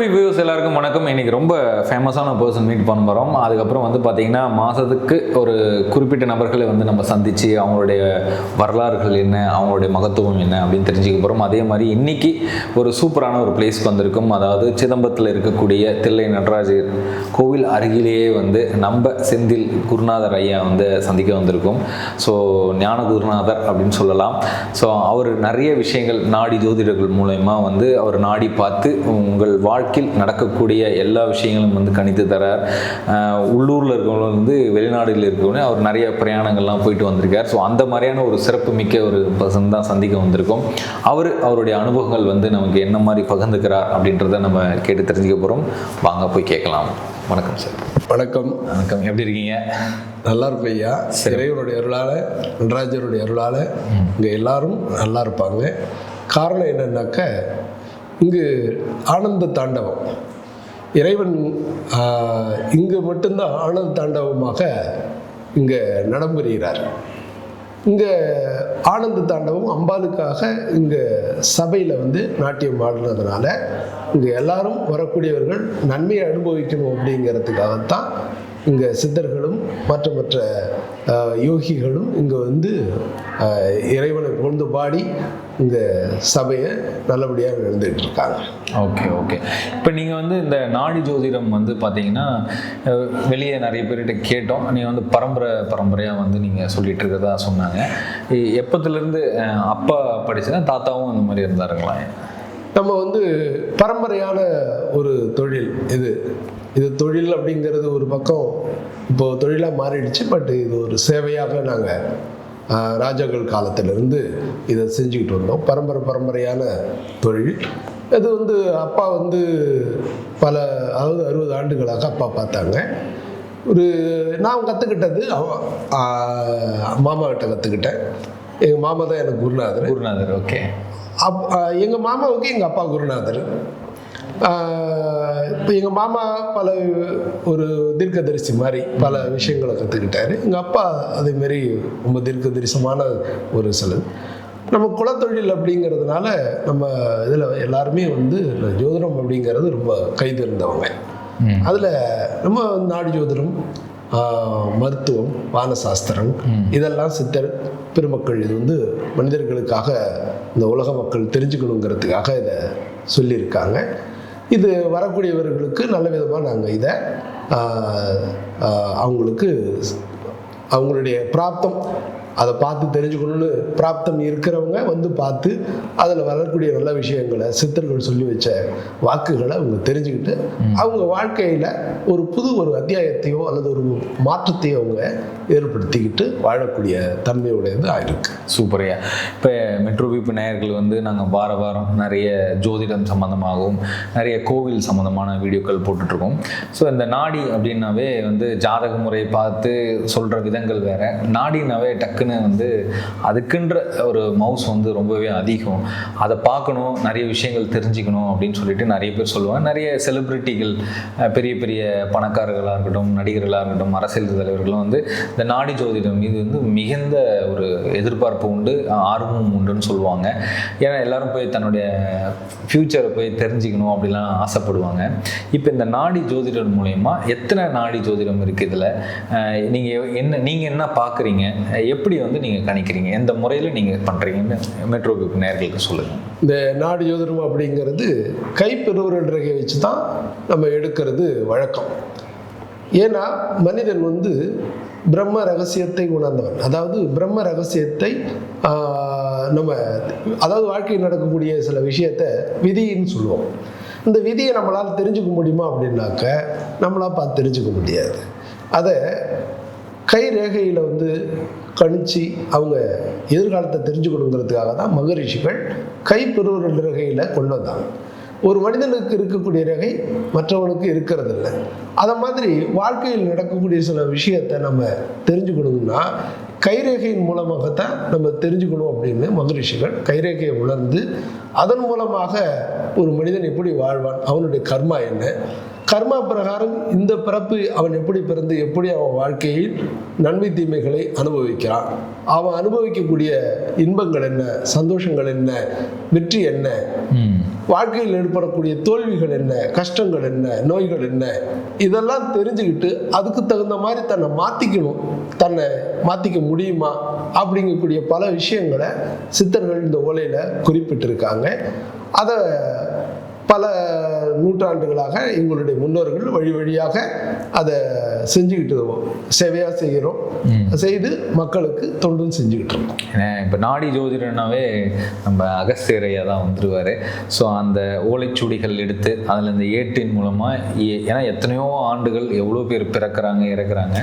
Views எல்லாருக்கும் வணக்கம். இன்னைக்கு ரொம்ப ஃபேமஸான பர்சன் மீட் பண்ண போகிறோம் அதுக்கப்புறம் வந்து பார்த்தீங்கன்னா மாதத்துக்கு ஒரு குறிப்பிட்ட நபர்களை வந்து நம்ம சந்தித்து அவங்களுடைய வரலாறுகள் என்ன அவங்களுடைய மகத்துவம் என்ன அப்படின்னு தெரிஞ்சுக்க போகிறோம் அதே மாதிரி இன்னைக்கு ஒரு சூப்பரான ஒரு பிளேஸ்க்கு வந்திருக்கும். அதாவது சிதம்பரத்தில் இருக்கக்கூடிய தில்லை நடராஜர் கோவில் அருகிலேயே வந்து நம்ம செந்தில் குருநாதர் ஐயா வந்து சந்திக்க வந்திருக்கோம். ஸோ ஞான குருநாதர் அப்படின்னு சொல்லலாம். ஸோ அவர் நிறைய விஷயங்கள் நாடி ஜோதிடர்கள் மூலயமா வந்து அவர் நாடி பார்த்து உங்கள் வாழ்க்கையில் நடக்கக்கூடிய எல்லா விஷயங்களும் வந்து கணித்து தரார் உள்ளூரில் இருக்கவங்க வந்து வெளிநாடுகளில் இருக்கவங்க அவர் நிறைய பிரயாணங்கள்லாம் போயிட்டு வந்திருக்கார். ஸோ அந்த மாதிரியான ஒரு சிறப்பு மிக்க ஒரு பர்சன் தான் சந்திக்க வந்திருக்கோம். அவர் அவருடைய அனுபவங்கள் வந்து நமக்கு என்ன மாதிரி பகிர்ந்துக்கிறார் அப்படின்றத நம்ம கேட்டு தெரிஞ்சுக்க போகிறோம் வாங்க போய் கேட்கலாம். வணக்கம் சார் வணக்கம். வணக்கம். எப்படி இருக்கீங்க? நல்லா இருப்பேன் ஐயா. இறைவனுடைய அருளால் நடராஜருடைய அருளால் இங்கே எல்லாரும் நல்லா இருப்பாங்க. காரணம் என்னன்னாக்க இங்கு ஆனந்த தாண்டவம். இறைவன் இங்கு மட்டும்தான் ஆனந்த தாண்டவமாக இங்கே நடம்புரிகிறார். இங்கே ஆனந்த தாண்டவம் அம்பாளுக்காக இங்கே சபையில் வந்து நாட்டியம் ஆடுனதுனால இங்கே எல்லாரும் வரக்கூடியவர்கள் நன்மையை அனுபவிக்கணும் அப்படிங்கிறதுக்காகத்தான் இங்கே சித்தர்களும் மற்ற மற்ற யோகிகளும் இங்கே வந்து இறைவனை புகழ்ந்து பாடி இந்த சபையை நல்லபடியாக நடந்துகிட்டு இருக்காங்க. Okay okay. இப்போ நீங்கள் வந்து இந்த நாடி ஜோதிடம் வந்து பார்த்தீங்கன்னா வெளியே நிறைய பேர்கிட்ட கேட்டோம். நீங்கள் வந்து பரம்பரை பரம்பரையாக வந்து நீங்கள் சொல்லிட்டு இருக்கிறதா சொன்னாங்க. எப்பத்துலேருந்து அப்பா படிச்சுன்னா தாத்தாவும் அந்த மாதிரி இருந்தாருங்களா நம்ம வந்து பரம்பரையான ஒரு தொழில் இது. இது தொழில் அப்படிங்கிறது ஒரு பக்கம் இப்போ தொழிலாக மாறிடுச்சு பட் இது ஒரு சேவையாக நாங்கள் ராஜாக்கள் காலத்திலிருந்து இதை செஞ்சுக்கிட்டு வந்தோம். பரம்பரை பரம்பரையான தொழில். இது வந்து அப்பா வந்து பல அதாவது அறுபது ஆண்டுகளாக அப்பா பார்த்தாங்க. ஒரு நான் கற்றுக்கிட்டது மாமா கிட்ட கற்றுக்கிட்டேன் எங்கள் மாமா தான் எனக்கு குருநாதர். குருநாதர் ஓகே அப் எங்கள் மாமாவுக்கு எங்கள் அப்பா குருநாதர். இப்போ எங்கள் மாமா பல ஒரு தீர்க்கதரிசி மாதிரி பல விஷயங்களை கற்றுக்கிட்டாரு எங்கள் அப்பா அதேமாரி ரொம்ப தீர்க்கதரிசமான ஒரு சிலது நம்ம குலத்தொழில் அப்படிங்கிறதுனால நம்ம இதில் எல்லாருமே வந்து ஜோதிடம் அப்படிங்கிறது ரொம்ப கைதேர்ந்தவங்க ம். அதில் நம்ம நாடு ஜோதிடம் மருத்துவம் வானசாஸ்திரம் இதெல்லாம் சித்தர் பெருமக்கள் இது வந்து மனிதர்களுக்காக இந்த உலக மக்கள் தெரிஞ்சுக்கணுங்கிறதுக்காக இதை சொல்லியிருக்காங்க. இது வரக்கூடியவர்களுக்கு நல்ல விதமாக நாங்கள் இதை அவங்களுக்கு அவங்களுடைய பிராப்தம் அதை பார்த்து தெரிஞ்சுக்கணும்னு பிராப்தம் இருக்கிறவங்க வந்து பார்த்து அதில் வரக்கூடிய நல்ல விஷயங்களை சித்தர்கள் சொல்லி வச்ச வாக்குகளை அவங்க தெரிஞ்சுக்கிட்டு அவங்க வாழ்க்கையில் ஒரு புது ஒரு அத்தியாயத்தையோ அல்லது ஒரு மாற்றத்தையோ அவங்க ஏற்படுத்திக்கிட்டு வாழக்கூடிய தன்மையுடையது ஆயிருக்கு சூப்பரையா இப்போ மெட்ரோ விப்பு நேயர்கள் வந்து நாங்கள் வார வாரம் நிறைய ஜோதிடம் சம்மந்தமாகவும் நிறைய கோவில் சம்மந்தமான வீடியோக்கள் போட்டுட்ருக்கோம். ஸோ இந்த நாடி அப்படின்னாவே வந்து ஜாதக முறை பார்த்து சொல்கிற விதங்கள் வேற. நாடினாவே டக்குன்னு வந்து அதுக்குன்ற ஒரு மவுஸ் வந்து ரொம்பவே அதிகம். அதை பார்க்கணும் நிறைய விஷயங்கள் தெரிஞ்சுக்கணும் அப்படின்னு சொல்லிட்டு நிறைய பேர் சொல்லுவாங்க. நிறைய செலிப்ரிட்டிகள் பெரிய பெரிய பணக்காரர்களாக இருக்கட்டும் நடிகர்களாக இருக்கட்டும் அரசியல் தலைவர்களும் வந்து இந்த நாடி ஜோதிடம் மீது வந்து மிகுந்த ஒரு எதிர்பார்ப்பு உண்டு ஆர்வமும் உண்டுன்னு சொல்லுவாங்க. ஏன்னா எல்லாரும் போய் தன்னுடைய ஃப்யூச்சரை போய் தெரிஞ்சுக்கணும் அப்படிலாம் ஆசைப்படுவாங்க. இப்போ இந்த நாடி ஜோதிடம் மூலயமா எத்தனை நாடி ஜோதிடம் இருக்குது இதில்? நீங்கள் என்ன நீங்கள் என்ன பார்க்குறீங்க? எப்படி வந்து நீங்கள் கணிக்கிறீங்க? எந்த முறையில் நீங்கள் பண்ணுறீங்கன்னு மெட்ரோ குரூப் நேர்களுக்கு சொல்லுங்கள் இந்த நாடு ஜோதிடம் அப்படிங்கிறது கைப்பெருவரல் ரேகையை வச்சு தான் நம்ம எடுக்கிறது வழக்கம். ஏன்னா மனிதன் வந்து பிரம்ம ரகசியத்தை உணர்ந்தவன். அதாவது பிரம்ம ரகசியத்தை ஆஹ், நம்ம அதாவது வாழ்க்கையில் நடக்கக்கூடிய சில விஷயத்தை விதின்னு சொல்லுவோம். இந்த விதியை நம்மளால் தெரிஞ்சுக்க முடியுமா அப்படின்னாக்க நம்மளால் பார்த்து தெரிஞ்சுக்க முடியாது. அதை கை ரேகையில் வந்து கணிச்சு அவங்க எதிர்காலத்தை தெரிஞ்சுக்கணுங்கிறதுக்காக தான் மகரிஷிகள் கைப்பெறுவர் பெருவரல் கொண்டு வந்தாங்க. ஒரு மனிதனுக்கு இருக்கக்கூடிய ரகை மற்றவனுக்கு இருக்கிறது இல்லை அதை மாதிரி வாழ்க்கையில் நடக்கக்கூடிய சில விஷயத்தை நம்ம தெரிஞ்சுக்கணும்னா கைரேகையின் மூலமாகத்தான் நம்ம தெரிஞ்சுக்கணும் அப்படின்னு மகரிஷிகள் கைரேகையை உணர்ந்து அதன் மூலமாக ஒரு மனிதன் எப்படி வாழ்வான்? அவனுடைய கர்மா என்ன? கர்மா பிரகாரம் இந்த பிறப்பு அவன் எப்படி பிறந்து எப்படி அவன் வாழ்க்கையில் நன்மை தீமைகளை அனுபவிக்கிறான்? அவன் அனுபவிக்கக்கூடிய இன்பங்கள் என்ன? சந்தோஷங்கள் என்ன? வெற்றி என்ன? வாழ்க்கையில் ஏற்படக்கூடிய தோல்விகள் என்ன? கஷ்டங்கள் என்ன? நோய்கள் என்ன? இதெல்லாம் தெரிஞ்சுக்கிட்டு அதுக்கு தகுந்த மாதிரி தன்னை மாற்றிக்கணும் தன்னை மாற்றிக்க முடியுமா? அப்படிங்கக்கூடிய பல விஷயங்களை சித்தர்கள் இந்த ஓலையில் குறிப்பிட்டிருக்காங்க. அதை பல நூற்றாண்டுகளாக எங்களுடைய முன்னோர்கள் வழி வழியாக அதை செஞ்சுக்கிட்டு சேவையாக செய்கிறோம். செய்து மக்களுக்கு தொண்டும் செஞ்சுக்கிட்டு இருக்கோம். ஏன்னா இப்போ நாடி ஜோதிடர்னாவே நம்ம அகஸ்தியரையா தான் வந்துருவார். ஸோ அந்த ஓலைச்சுடிகள் எடுத்து அதில் இந்த ஏட்டின் மூலமாக ஏன்னா எத்தனையோ ஆண்டுகள் எவ்வளோ பேர் பிறக்கிறாங்க இறக்குறாங்க.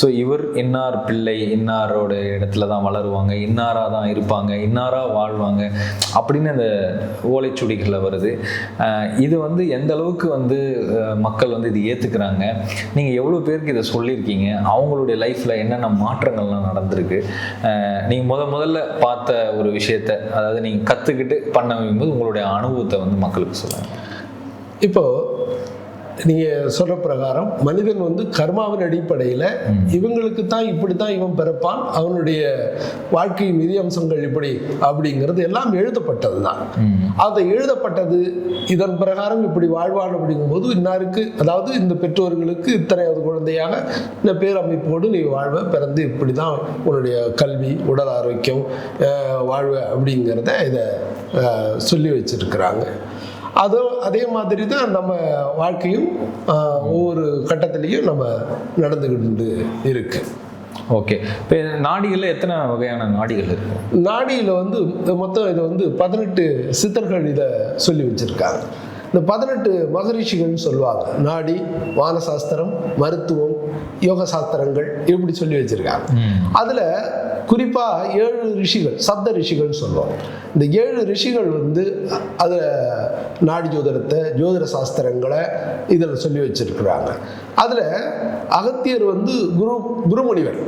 ஸோ இவர் இன்னார் பிள்ளை இன்னாரோட இடத்துல தான் வளருவாங்க இன்னாராக தான் இருப்பாங்க இன்னாராக வாழ்வாங்க அப்படின்னு அந்த ஓலைச்சுடிகளில் வருது. இது வந்து எந்த அளவுக்கு வந்து மக்கள் வந்து இது ஏற்றுக்கிறாங்க நீங்கள் எவ்வளோ பேருக்கு இதை சொல்லியிருக்கீங்க? அவங்களுடைய லைஃப்பில் என்னென்ன மாற்றங்கள்லாம் நடந்திருக்கு? நீங்கள் முத முதல்ல பார்த்த ஒரு விஷயத்த அதாவது நீங்கள் கற்றுக்கிட்டு பண்ண வைக்கும்போது உங்களுடைய அனுபவத்தை வந்து மக்களுக்கு சொல்லுங்கள் இப்போது நீங்க சொல்ற பிரகாரம் மனிதன் வந்து கர்மாவின் அடிப்படையில் இவங்களுக்கு தான் இப்படி தான் இவன் பிறப்பான் அவனுடைய வாழ்க்கையின் நிதி அம்சங்கள் இப்படி அப்படிங்கிறது எல்லாம் எழுதப்பட்டது தான் அதை எழுதப்பட்டது இதன் பிரகாரம் இப்படி வாழ்வான் அப்படிங்கும்போது இன்னாருக்கு அதாவது இந்த பெற்றோர்களுக்கு இத்தனையாவது குழந்தையாக இந்த பேரமைப்போடு நீ வாழ்வ பிறந்து இப்படி தான் உன்னுடைய கல்வி உடல் ஆரோக்கியம் வாழ்வை வாழ்வ அப்படிங்கிறத இதை சொல்லி வச்சிருக்கிறாங்க. அதுவும் அதே மாதிரி தான் நம்ம வாழ்க்கையும் ஒவ்வொரு கட்டத்திலையும் நம்ம நடந்துக்கிட்டு இருக்கு. ஓகே. இப்போ நாடிகளில் எத்தனை வகையான நாடிகள் இருக்கு? நாடியில் வந்து மொத்தம் இது வந்து பதினெட்டு சித்தர்கள் இதை சொல்லி வச்சிருக்காங்க. இந்த பதினெட்டு மகரிஷிகள்னு சொல்லுவாங்க. நாடி வானசாஸ்திரம் மருத்துவம் யோக சாஸ்திரங்கள் இப்படி சொல்லி வச்சிருக்காங்க. அதில் குறிப்பாக ஏழு ரிஷிகள் சப்த ரிஷிகள்னு சொல்லுவோம் இந்த ஏழு ரிஷிகள் வந்து அதில் நாடி ஜோதிடத்தை ஜோதிட சாஸ்திரங்களை இதில் சொல்லி வச்சிருக்கிறாங்க. அதில் அகத்தியர் வந்து குரு குருமுனிவர்.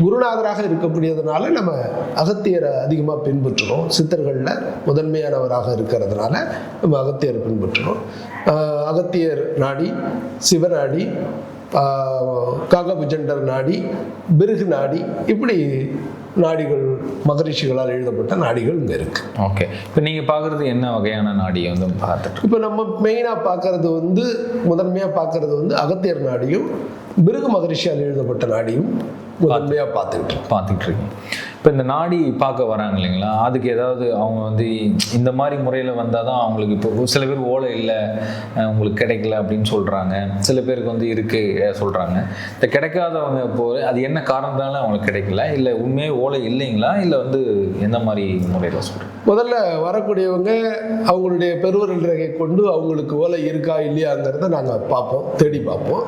குருநாதராக இருக்கக்கூடியதுனால நம்ம அகத்தியரை அதிகமாக பின்பற்றுறோம். சித்தர்களில் முதன்மையானவராக இருக்கிறதுனால நம்ம அகத்தியரை பின்பற்றுறோம். அகத்தியர் நாடி சிவநாடி காகபுஜண்டர் நாடி பிருகு நாடி இப்படி நாடிகள் மகரிஷிகளால் எழுதப்பட்ட நாடிகள் இங்கே இருக்கு. ஓகே இப்போ நீங்கள் பார்க்குறது என்ன வகையான நாடியை வந்து பார்த்துட்டு இப்போ நம்ம மெயினாக பார்க்கறது வந்து முதன்மையாக பார்க்கறது வந்து அகத்தியர் நாடியும் பிருகு மகரிஷியால் எழுதப்பட்ட நாடியும் முதன்மையாக பார்த்துக்கிட்டு. பார்த்துட்டு இருக்கீங்க இப்போ இந்த நாடி பார்க்க வராங்க இல்லைங்களா? அதுக்கு ஏதாவது அவங்க வந்து இந்த மாதிரி முறையில் வந்தால் தான் அவங்களுக்கு இப்போ சில பேர் ஓலை இல்லை உங்களுக்கு கிடைக்கல அப்படின்னு சொல்கிறாங்க சில பேருக்கு வந்து இருக்குது சொல்கிறாங்க இந்த கிடைக்காதவங்க இப்போ அது என்ன காரணத்தால அவங்களுக்கு கிடைக்கல? இல்லை உண்மையே ஓலை இல்லைங்களா? இல்லை வந்து எந்த மாதிரி முறையில் சொல்கிறேன் முதல்ல வரக்கூடியவங்க அவங்களுடைய பெருவரல் ரேகை கொண்டு அவங்களுக்கு ஓலை இருக்கா இல்லையாங்கிறத நாங்கள் பார்ப்போம் தேடி பார்ப்போம்.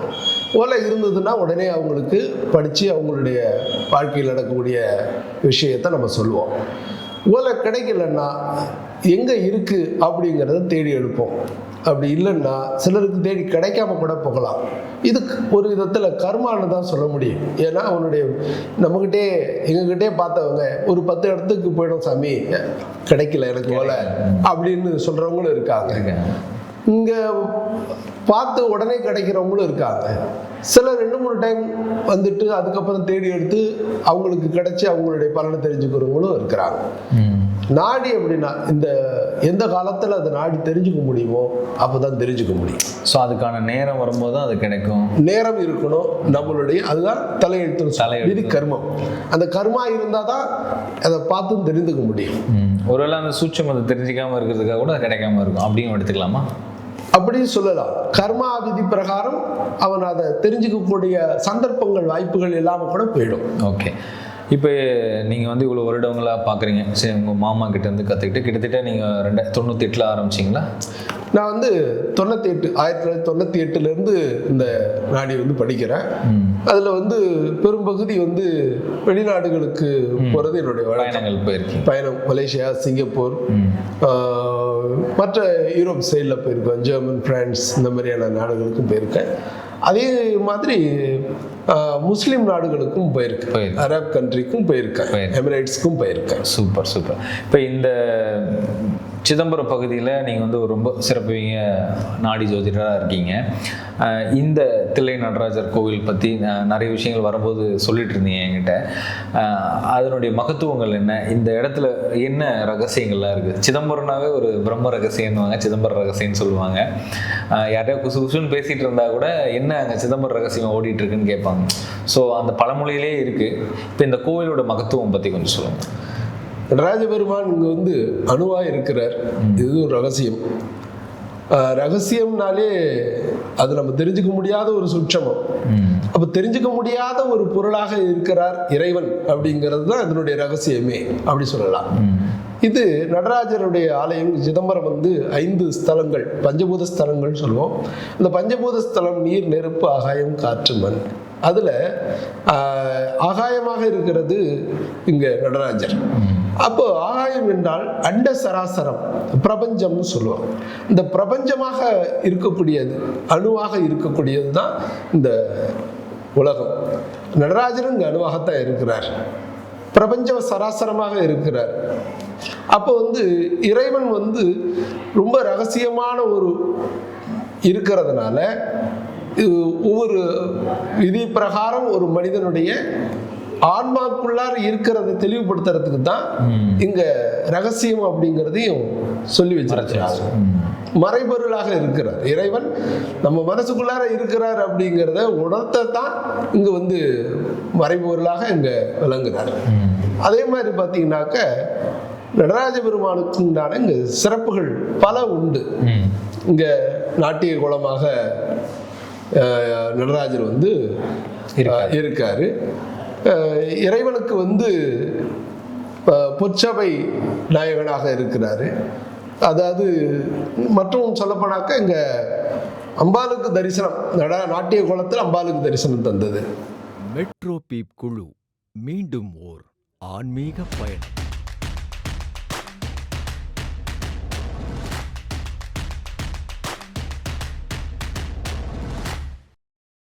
ஓலை இருந்ததுன்னா உடனே அவங்களுக்கு படித்து அவங்களுடைய வாழ்க்கையில் நடக்கக்கூடிய விஷயத்தை நம்ம சொல்லுவோம். ஓலை கிடைக்கலன்னா எங்கே இருக்குது அப்படிங்கிறத தேடி எடுப்போம். அப்படி இல்லைன்னா சிலருக்கு தேடி கிடைக்காம கூட போகலாம். இதுக்கு ஒரு விதத்தில் கர்மான்னு தான் சொல்ல முடியும். ஏன்னா அவனுடைய நம்மக்கிட்டே எங்ககிட்டே பார்த்தவங்க ஒரு பத்து இடத்துக்கு போயிடும் சாமி கிடைக்கல எனக்கு ஓலை அப்படின்னு சொல்கிறவங்களும் இருக்காங்க. இங்கே பார்த்து உடனே கிடைக்கிறவங்களும் இருக்காங்க. சில ரெண்டு மூணு டைம் வந்துட்டு அதுக்கப்புறம் தேடி எடுத்து அவங்களுக்கு கிடைச்சி அவங்களுடைய பலனை தெரிஞ்சுக்கிறவங்களும் இருக்கிறாங்க. நாடி அப்படின்னா இந்த எந்த காலத்தில் அதை நாடி தெரிஞ்சுக்க முடியுமோ அப்போ தான் தெரிஞ்சுக்க முடியும். ஸோ அதுக்கான நேரம் வரும்போது தான் அது கிடைக்கும். நேரம் இருக்கணும். நம்மளுடைய அதுதான் தலையெழுத்து தலையெழுத்து. விதி கர்மம். அந்த கர்மா இருந்தால் தான் அதை பார்த்து தெரிந்துக்க முடியும். ஒருவேளை அந்த சூட்சமத்தை தெரிஞ்சிக்காம இருக்கிறதுக்காக கூட அது கிடைக்காம இருக்கும். அப்படியும் எடுத்துக்கலாமா? அப்படின்னு சொல்லலாம். கர்மா விதி பிரகாரம் அவன் அதை தெரிஞ்சுக்கக்கூடிய சந்தர்ப்பங்கள் வாய்ப்புகள் இல்லாமல் கூட போயிடும். ஓகே இப்போ நீங்கள் வந்து இவ்வளோ வருடங்களாக பார்க்குறீங்க சரி உங்கள் மாமா கிட்டேருந்து கற்றுக்கிட்டு கிட்டத்தட்ட நீங்கள் ரெண்டாயிரத்தி தொண்ணூற்றி எட்டில் ஆரம்பிச்சிங்களா? நான் வந்து தொண்ணூற்றி எட்டு ஆயிரத்தி தொள்ளாயிரத்தி தொண்ணூற்றி எட்டுலேருந்து இந்த நாடி வந்து படிக்கிறேன். அதில் வந்து பெரும்பகுதி வந்து வெளிநாடுகளுக்கு போகிறது என்னுடைய வழக்கம். பயணங்கள் போயிருக்கீங்க. பயணம் மலேசியா சிங்கப்பூர் மற்ற யூரோப் சைடில் போயிருக்கேன். ஜெர்மன் பிரான்ஸ் இந்த மாதிரியான நாடுகளுக்கும் போயிருக்கேன். அதே மாதிரி முஸ்லிம் நாடுகளுக்கும் போயிருக்கேன். போயிருக்கு. அரப் கண்ட்ரிக்கும் போயிருக்கேன். போயிருக்கு. எமிரேட்ஸ்க்கும் போயிருக்கேன். Super super. இப்போ இந்த சிதம்பரம் பகுதியில் நீங்கள் வந்து ரொம்ப சிறப்புவீங்க நாடி ஜோதிடராக இருக்கீங்க. இந்த தில்லை நடராஜர் கோவில் பற்றி நிறைய விஷயங்கள் வரும்போது சொல்லிட்டு இருந்தீங்க என்கிட்ட. அதனுடைய மகத்துவங்கள் என்ன? இந்த இடத்துல என்ன ரகசியங்கள்லாம் இருக்குது சிதம்பரம்னாவே ஒரு பிரம்ம ரகசியம்னுவாங்க சிதம்பர ரகசியம்னு சொல்லுவாங்க. அஹ் யார்கிட்டயா குசு குசுன்னு பேசிகிட்டு இருந்தால் கூட என்ன அங்கே சிதம்பர ரகசியம் ஓடிட்டு இருக்குன்னு கேட்பாங்க. ஸோ அந்த பழமொழியிலே இருக்குது இப்போ இந்த கோவிலோட மகத்துவம் பற்றி கொஞ்சம் சொல்லுங்கள் நடராஜ பெருமான் இங்கே வந்து அணுவாக இருக்கிறார். இது ஒரு ரகசியம். ரகசியம்னாலே அது நம்ம தெரிஞ்சுக்க முடியாத ஒரு சுட்சமம். அப்போ தெரிஞ்சுக்க முடியாத ஒரு பொருளாக இருக்கிறார் இறைவன் அப்படிங்கிறது தான் இதனுடைய ரகசியமே அப்படி சொல்லலாம். இது நடராஜருடைய ஆலயம் சிதம்பரம் வந்து ஐந்து ஸ்தலங்கள் பஞ்சபூத ஸ்தலங்கள் சொல்லுவோம். இந்த பஞ்சபூத ஸ்தலம் நீர் நெருப்பு ஆகாயம் காற்று மண். அதில் ஆகாயமாக இருக்கிறது இங்கே நடராஜர். அப்போ ஆகாயம் என்றால் அண்ட சராசரம் பிரபஞ்சம்னு சொல்லுவோம். இந்த பிரபஞ்சமாக இருக்கக்கூடியது அணுவாக இருக்கக்கூடியது தான் இந்த உலகம். நடராஜரும் இங்கே அணுவாகத்தான் இருக்கிறார். பிரபஞ்சம் சராசரமாக இருக்கிறார். அப்போ வந்து இறைவன் வந்து ரொம்ப ரகசியமான ஒரு இருக்கிறதுனால ஒவ்வொரு விதி பிரகாரம் ஒரு மனிதனுடைய ஆன்மாக்குள்ளார் இருக்கிறத தெளிவுபடுத்துறதுக்கு தான் இங்க ரகசியம் அப்படிங்கிறதையும் சொல்லி வச்சிருக்கிறாங்க ம். மறைபொருளாக இருக்கிறார். இறைவன் நம்ம மனசுக்குள்ளார இருக்கிறார் அப்படிங்கிறத உணர்த்த தான் இங்க வந்து மறைபொருளாக இங்க விளங்குறார். அதே மாதிரி பார்த்தீங்கன்னாக்க நடராஜ பெருமானுக்கு உண்டான இங்க சிறப்புகள் பல உண்டு. இங்க நாட்டிய குளமாக நடராஜர் வந்து இருக்காரு. இறைவனுக்கு வந்து பொற்சபை நாயகனாக இருக்கிறாரு. அதாவது மற்றும் சொல்லப்போனாக்க இங்க அம்பாளுக்கு தரிசனம் நட நாட்டிய குளத்தில் அம்பாளுக்கு தரிசனம் தந்தது. மெட்ரோ பீப் குழு மீண்டும் ஓர் ஆன்மீக பயணம்.